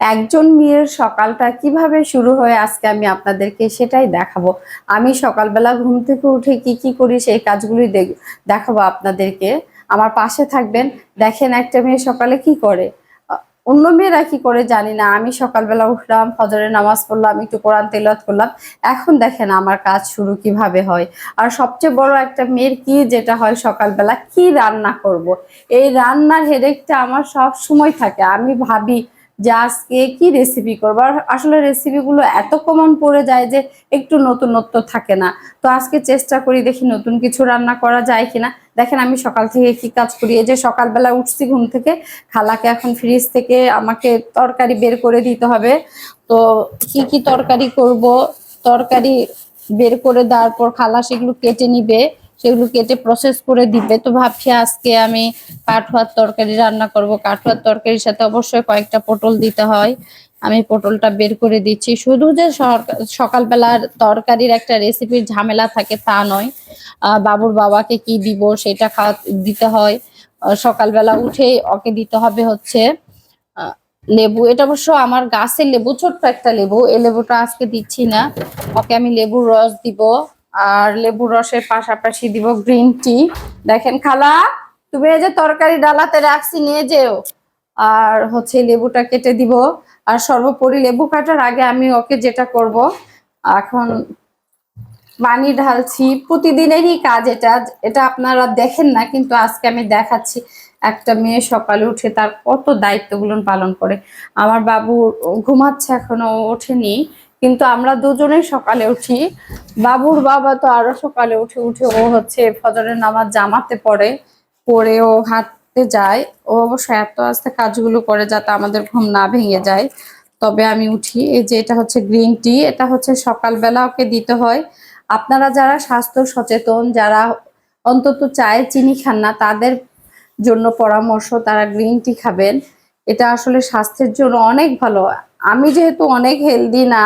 একজন মেয়ের সকালটা কীভাবে শুরু হয় আজকে আমি আপনাদেরকে সেটাই দেখাবো। আমি সকালবেলা ঘুম থেকে উঠে কি কি করি সেই কাজগুলি দেখ- দেখাবো আপনাদেরকে। আমার পাশে থাকবেন, দেখেন একটা মেয়ে সকালে কি করে। অন্য মেয়েরা কি করে জানি না। আমি সকালবেলা উঠলাম, ফজরের নামাজ পড়লাম, একটু কোরআন তেলাওয়াত করলাম। এখন দেখেন আমার কাজ শুরু কীভাবে হয়। আর সবচেয়ে বড় একটা মেয়ের কি যেটা হয় সকালবেলা? কি রান্না করব। এই রান্নার হেডেকটা আমার সব সময় থাকে। আমি ভাবি যে আজকে কি রেসিপি করব? আর আসলে রেসিপিগুলো এত কমন পড়ে যায় যে একটু নতুনত্ব থাকে না। তো আজকে চেষ্টা করি দেখি নতুন কিছু রান্না করা যায় কিনা। দেখেন আমি সকাল থেকে কি কাজ করি? এই যে সকালবেলা উঠছি ঘুম থেকে, খালাকে এখন ফ্রিজ থেকে আমাকে তরকারি বের করে দিতে হবে। তো কি কি তরকারি করব? তরকারি বের করে দেওয়ার পর খালা সেগুলো কেটে নিবে, সেগুলো কেটে প্রসেস করে দিবে। তো ভাবছি আজকে আমি কাঠুয়ার তরকারি রান্না করব। কাঠুয়ার তরকারির সাথে অবশ্যই কয়েকটা পটল দিতে হয়। আমি পটলটা বের করে দিচ্ছি। শুধু যে সকালবেলার তরকারির একটা রেসিপির ঝামেলা থাকে তা নয়। বাবুর বাবাকে কি দিব সেটা খাওয়া দিতে হয়। সকালবেলা উঠে ওকে দিতে হবে হচ্ছে লেবু। এটা অবশ্য আমার গাছের লেবু, ছোট্ট একটা লেবু। এই লেবুটা আজকে দিচ্ছি না। ওকে আমি লেবুর রস দিব। আর লেবুর রসের পাশাপাশি দিব গ্রিন টি। দেখেন খালা। তুমি এই যে তরকারি ডালাতে রাখছি, নিয়ে যেও। আর হচ্ছে লেবুটা কেটে দিব। আর সর্বোপরি লেবু কাটার আগে আমি ওকে যেটা করব, এখন পানি ঢালছি। প্রতিদিনেরই কাজ এটা এটা আপনারা দেখেন না, কিন্তু আজকে আমি দেখাচ্ছি। একটা মেয়ে সকালে উঠে তার কত দায়িত্বগুলো পালন করে। আমার বাবু ঘুমাচ্ছে এখনও, ওঠেনি। কিন্তু আমরা দুজনেই সকালে উঠি। বাবুর বাবা তো আরও সকালে উঠে উঠে ও হচ্ছে ফজরের নামাজ জামাতে পড়ে। পরে ও হাঁটতে যায়, ও অবশ্য এত আস্তে কাজগুলো করে যাতে আমাদের ঘুম না ভেঙে যায়। তবে আমি উঠি, এই যে এটা হচ্ছে গ্রিন টি, এটা হচ্ছে সকালবেলা ওকে দিতে হয়। আপনারা যারা স্বাস্থ্য সচেতন, যারা অন্তত চায় চিনি খান না, তাদের জন্য পরামর্শ, তারা গ্রিন টি খাবেন। এটা আসলে স্বাস্থ্যের জন্য অনেক ভালো। আমি যেহেতু অনেক হেলদি না,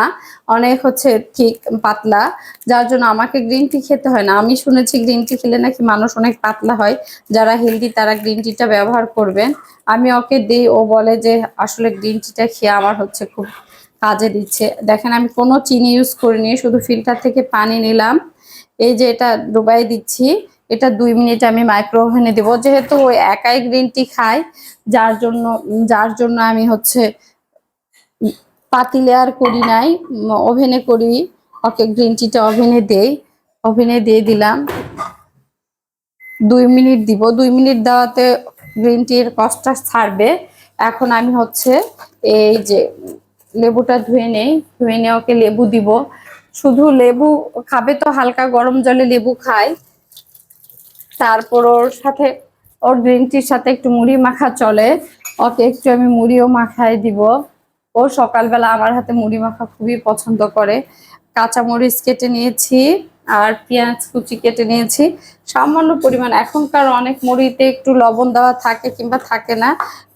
অনেক হচ্ছে ঠিক পাতলা, যার জন্য আমাকে গ্রিন টি খেতে হয় না। আমি শুনেছি গ্রিন টি খেলে নাকি মানুষ অনেক পাতলা হয়। যারা হেলদি তারা গ্রিন টিটা ব্যবহার করবেন। আমি ওকে দিই, ও বলে যে আসলে গ্রিন টিটা খেয়ে আমার হচ্ছে খুব কাজে দিচ্ছে। দেখেন আমি কোনো চিনি ইউজ করিনি, শুধু ফিল্টার থেকে পানি নিলাম। এই যে এটা ডুবাই দিচ্ছি, এটা দুই মিনিট আমি মাইক্রো ওভেনে দেবো। যেহেতু ও একাই গ্রিন টি খায়, যার জন্য যার জন্য আমি হচ্ছে পাতিলে আর করি নাই, ওভেনে করি, ওকে গ্রিন টিটা ওভেনে দেই, ওভেনে দিয়ে দিলাম। দুই মিনিট দিব, দুই মিনিট দেওয়াতে গ্রিন টির কষ্টটা ছাড়বে। এখন আমি হচ্ছে এই যে লেবুটা ধুয়ে নেই, ধুয়ে নিয়ে ওকে লেবু দিব। শুধু লেবু খাবে তো, হালকা গরম জলে লেবু খায়। তারপর ওর সাথে, ওর গ্রিন টির সাথে একটু মুড়ি মাখা চলে। ওকে একটু আমি মুড়িও মাখায় দিব। ও সকালবেলা আমার হাতে মুড়ি মাখা খুবই পছন্দ করে। কাঁচা মরিচ কেটে নিয়েছি আর পেঁয়াজ কুচি কেটে নিয়েছি। সামান্য পরিমাণ, এখনকার অনেক মুড়িতে একটু লবণ দেওয়া থাকে কিংবা থাকে না,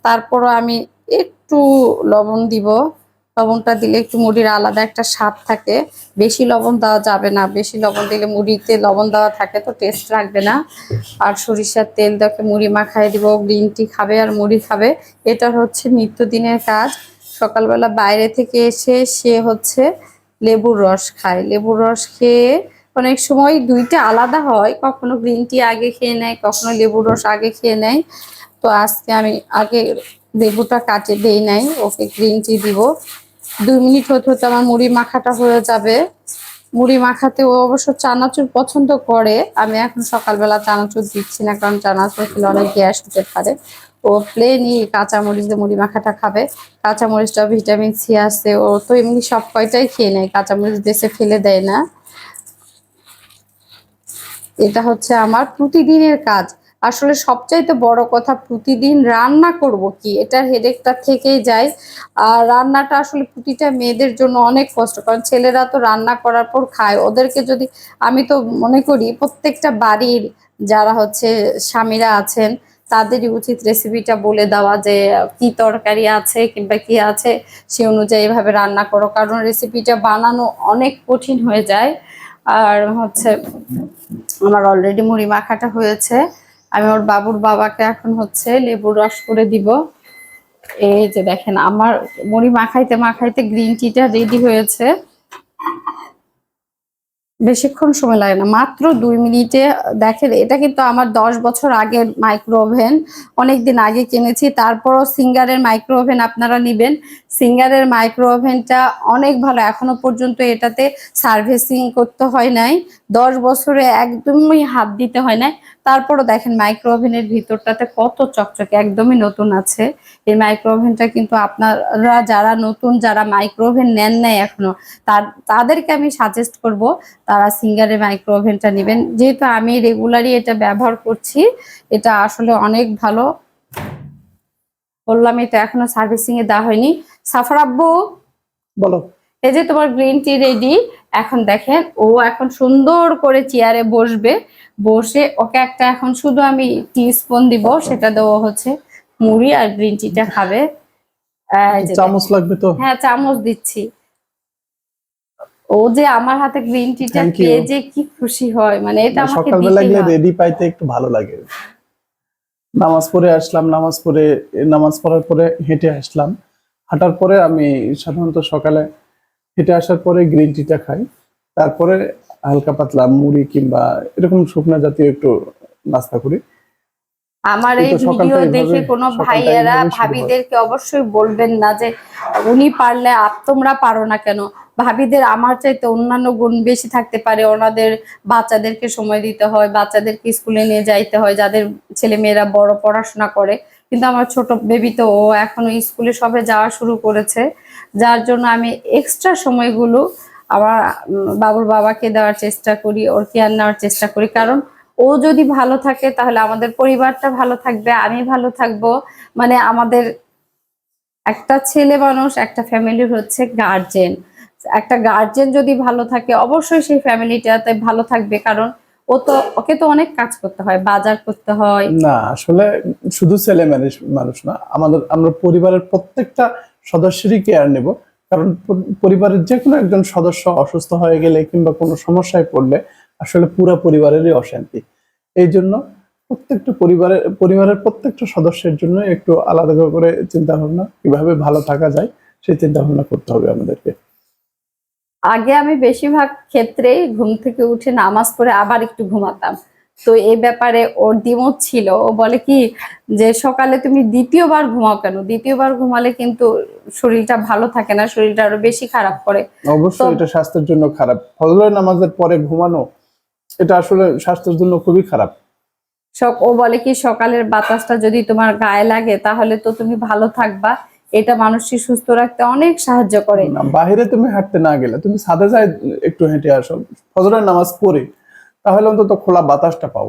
তারপরও আমি একটু লবণ দিব। লবণটা দিলে একটু মুড়ির আলাদা একটা স্বাদ থাকে। বেশি লবণ দেওয়া যাবে না, বেশি লবণ দিলে মুড়িতে লবণ দেওয়া থাকে তো টেস্ট রাখবে না। আর সরিষার তেল দেখে মুড়ি মাখায় দিব গ্রিন টি খাবে আর মুড়ি খাবে। এটা হচ্ছে নিত্যদিনের কাজ। সকালবেলা বাইরে থেকে এসে সে হচ্ছে লেবুর রস খায়। লেবুর রস খেয়ে অনেক সময় দুইটা আলাদা হয়, কখনো গ্রিন টি আগে খেয়ে নেয়, কখনো লেবুর রস আগে খেয়ে নেয়। তো আজকে আমি আগে লেবুটা কাটে দেই নাই, ওকে গ্রিন টি দিব। দুই মিনিট হতে হতে আমার মুড়ি মাখাটা হয়ে যাবে। মুড়ি মাখাতে ও অবশ্য চানাচুর পছন্দ করে, আমি এখন সকালবেলা চানাচুর দিচ্ছি না, কারণ চানাচুর খেলে অনেক গ্যাস হতে পারে। ও প্লেনই কাঁচামরিচ দিয়ে মুড়ি মাখাটা খাবে। কাঁচামরিচটা ভিটামিন সি আছে, ও তো এমনি সব কয়টাই খেয়ে নেয়, কাঁচামরিচ দেশে ফেলে দেয় না। এটা হচ্ছে আমার প্রতিদিনের কাজ। আসলে সবচাইতে বড় কথা প্রতিদিন রান্না করব কি, এটার হেডেকটা থেকেই যায়। আর রান্নাটা আসলে প্রতিটা মেয়েদের জন্য অনেক কষ্ট, কারণ ছেলেরা তো রান্না করার পর খায়। ওদেরকে যদি, আমি তো মনে করি প্রত্যেকটা বাড়ির যারা হচ্ছে স্বামীরা আছেন তাদেরই উচিত রেসিপিটা বলে দেওয়া যে, কি তরকারি আছে কিংবা কি আছে, সে অনুযায়ী এভাবে রান্না করো। কারণ রেসিপিটা বানানো অনেক কঠিন হয়ে যায়। আর হচ্ছে, আমার অলরেডি মুড়ি মাখাটা হয়েছে। আমি ওর বাবুর বাবাকে এখন হচ্ছে লেবুর রস করে দিব। এই যে দেখেন, আমার মুড়ি মাখাইতে মাখাইতে গ্রিন টিটা রেডি হয়েছে। বেশিক্ষণ সময় লাগে না। মাত্র দুই মিনিটে, দেখেন, এটা কিন্তু আমার দশ বছর আগের মাইক্রো ওভেন অনেকদিন আগে কিনেছি, তারপরও সিঙ্গারের মাইক্রো ওভেন আপনারা নেবেন। সিঙ্গারের মাইক্রো ওভেনটা অনেক ভালো, এখনও পর্যন্ত এটাতে সার্ভিসিং করতে হয় নাই। দশ বছরে একদমই হাত দিতে হয় নাই। তারপরও দেখেন মাইক্রো ওভেনের ভিতরটাতে কত চকচকে, একদমই নতুন আছে। এই মাইক্রো ওভেনটা কিন্তু আপনারা যারা নতুন, যারা মাইক্রো ওভেন নেন নাই এখনও, তার, তাদেরকে আমি সাজেস্ট করব তারা সিঙ্গারের মাইক্রো ওভেনটা নেবেন। যেহেতু আমি রেগুলারই এটা ব্যবহার করছি এটা আসলে অনেক ভালো। বললাম এটা এখনও সার্ভিসিং এ দেওয়া হয়নি। সাফার আব্বু? বলো। এই যে তোমার গ্রিন টি রেডি এখন দেখেন ও এখন সুন্দর করে চেয়ারে বসবে। বসে ওকে একটা এখন শুধু আমি টি স্পুন দিব সেটা দেওয়া হচ্ছে। মুড়ি আর গ্রিন টিটা খাবে। চামচ লাগবে তো? হ্যাঁ চামচ দিচ্ছি। ও যে আমার হাতে গ্রিন টিটা পেয়ে যে কি খুশি হয় মানে এটা আমাকে সকালবেলা গেলে রেডি পাইতে একটু ভালো লাগে। নামাজ পড়ে আসলাম নামাজ পড়ে নামাজ পড়ার পরে হেঁটে আসলাম। হাঁটার পরে আমি সাধারণত সকালে হেঁটে আসার পরে গ্রিন টিটা খাই। তারপরে হালকা পাতলা মুড়ি কিংবা এরকম শুকনা জাতীয় একটু নাস্তা করি। আমার এই ভিডিও দেখে কোনো ভাইয়েরা। ভাবিদেরকে অবশ্যই বলবেন না যে উনি পারলে আপ তোমরা পারো না কেন। ভাবিদের আমার চাইতে অন্যান্য গুণ বেশি থাকতে পারে। ওনাদের বাচ্চাদেরকে সময় দিতে হয়, বাচ্চাদেরকে স্কুলে নিয়ে যাইতে হয়, যাদের ছেলে মেয়েরা বড় পড়াশোনা করে। কিন্তু আমার ছোট বেবি তো ও এখনও স্কুলে সবে যাওয়া শুরু করেছে। যার জন্য আমি এক্সট্রা সময়গুলো আমার বাবুর বাবাকে দেওয়ার চেষ্টা করি, ওর কেয়ার নেওয়ার চেষ্টা করি। কারণ ও যদি ভালো থাকে, তাহলে আমাদের পরিবারটা ভালো থাকবে, আমি ভালো থাকব। মানে আমাদের একটা ছেলে মানুষ, একটা ফ্যামিলির হচ্ছে গার্জেন একটা গার্জেন যদি ভালো থাকে, অবশ্যই সেই ফ্যামিলিটাতে ভালো থাকবে। কারণ ও তো, ওকে তো অনেক কাজ করতে হয়, বাজার করতে হয়। না, আসলে শুধু ছেলে মানুষ মানুষ না, আমাদের, আমরা পরিবারের প্রত্যেকটা সদস্যেরই কেয়ার নেব। কারণ পরিবারের যে কোনো একজন সদস্য অসুস্থ হয়ে গেলে কিংবা কোনো সমস্যায় পড়লে, আসলে পুরো পরিবারেরই অশান্তি। এই জন্য প্রত্যেকটা পরিবারের পরিবারের প্রত্যেকটা সদস্যের জন্য একটু আলাদা করে চিন্তা ভাবনা কীভাবে ভালো থাকা যায়, সেই চিন্তা ভাবনা করতে হবে আমাদেরকে। আগে আমি বেশিরভাগ ক্ষেত্রেই ঘুম থেকে উঠে নামাজ পড়ে আবার একটু ঘুমাতাম। তো এই ব্যাপারে ওর দ্বিমত ছিল। ও বলে কি যে সকালে তুমি দ্বিতীয়বার ঘুমাও কেন? দ্বিতীয়বার ঘুমালে কিন্তু শরীরটা ভালো থাকে না শরীরটা আরও বেশি খারাপ করে। অবশ্যই এটা স্বাস্থ্যের জন্য খারাপ। ফজরের নামাজের পরে ঘুমানো এটা আসলে স্বাস্থ্যের জন্য খুবই খারাপ। সক ও বলে কি সকালের বাতাসটা যদি তোমার গায়ে লাগে তাহলে তো তুমি ভালো থাকবা। এটা মানুষকে সুস্থ রাখতে অনেক সাহায্য করে। বাহিরে তুমি হাঁটতে না গেলে তুমি ছাদে যাই একটু হেঁটে আসো ফজরের নামাজ পড়ে তাহলে অন্তত খোলা বাতাসটা পাও।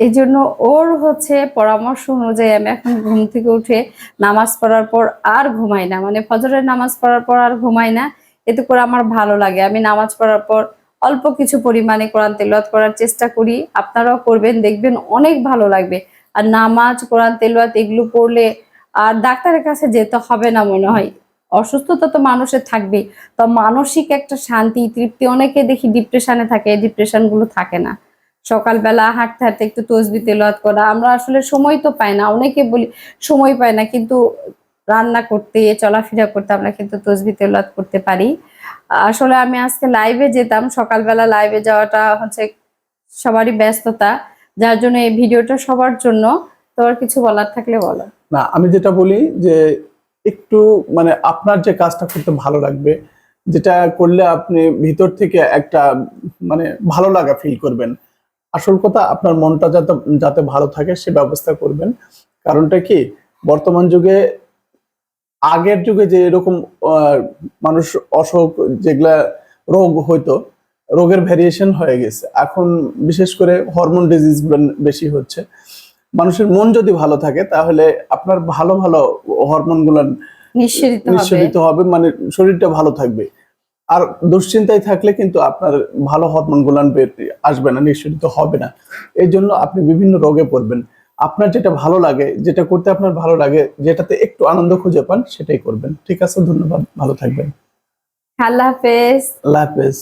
এই জন্য ওর হচ্ছে পরামর্শ অনুযায়ী আমি এখন ঘুম থেকে উঠে নামাজ পড়ার পর আর ঘুমাই না মানে ফজরের নামাজ পড়ার পর আর ঘুমাই না এতে করে আমার ভালো লাগে। আমি নামাজ পড়ার পর অল্প কিছু পরিমাণে কোরআন তেলওয়াত করার চেষ্টা করি আপনারাও করবেন দেখবেন অনেক ভালো লাগবে। আর নামাজ কোরআন তেলওয়াত এগুলো পড়লে আর ডাক্তারের কাছে যেতে হবে না মনে হয়। অসুস্থতা তো মানুষের থাকবেই। তো মানসিক একটা শান্তি, তৃপ্তি অনেকে দেখি ডিপ্রেশনে থাকে ডিপ্রেশনগুলো থাকে না। সকালবেলা হাঁটতে হাঁটতে একটু তসবি তেলাওয়াত করা, আমরা আসলে সময় তো পাই না। অনেকে বলি সময় পাই না, কিন্তু রান্না করতে, চলাফেরা করতে আমরা কিন্তু তসবি তেলাওয়াত করতে পারি। আসলে আমি আজকে লাইভে যেতাম, সকালবেলা লাইভে যাওয়াটা হচ্ছে সবারই ব্যস্ততা। যার জন্য এই ভিডিওটা সবার জন্য। তোমার কিছু বলার থাকলে বলো। না, আমি যেটা বলি যে একটু মানে আপনার যে কাজটা করতে ভালো লাগবে, যেটা করলে আপনি ভিতর থেকে একটা মানে ভালো লাগা ফিল করবেন। আসল কথা, আপনার মনটা যাতে যাতে ভালো থাকে সে ব্যবস্থা করবেন। কারণটা কি? বর্তমান যুগে, আগের যুগে যে এরকম মানুষ অসুখ, যেগুলা রোগ হইতো, রোগের ভ্যারিয়েশন হয়ে গেছে। এখন বিশেষ করে হরমোন ডিজিজ বেশি হচ্ছে। মানুষের মন যদি ভালো থাকে তাহলে আপনার ভালো ভালো হরমোনগুলো নিঃসরিত হবে। নিঃসরিত হবে মানে শরীরটা ভালো থাকবে। আর দুশ্চিন্তায় থাকলে কিন্তু আপনার ভালো হরমোন গুলান আসবে না নিঃসরিত হবে না। এই জন্য আপনি বিভিন্ন রোগে পড়বেন। আপনার যেটা ভালো লাগে যেটা করতে আপনার ভালো লাগে যেটাতে একটু আনন্দ খুঁজে পান সেটাই করবেন। ঠিক আছে ধন্যবাদ। ভালো থাকবেন। আল্লাহ হাফেজ। আল্লাহ হাফেজ।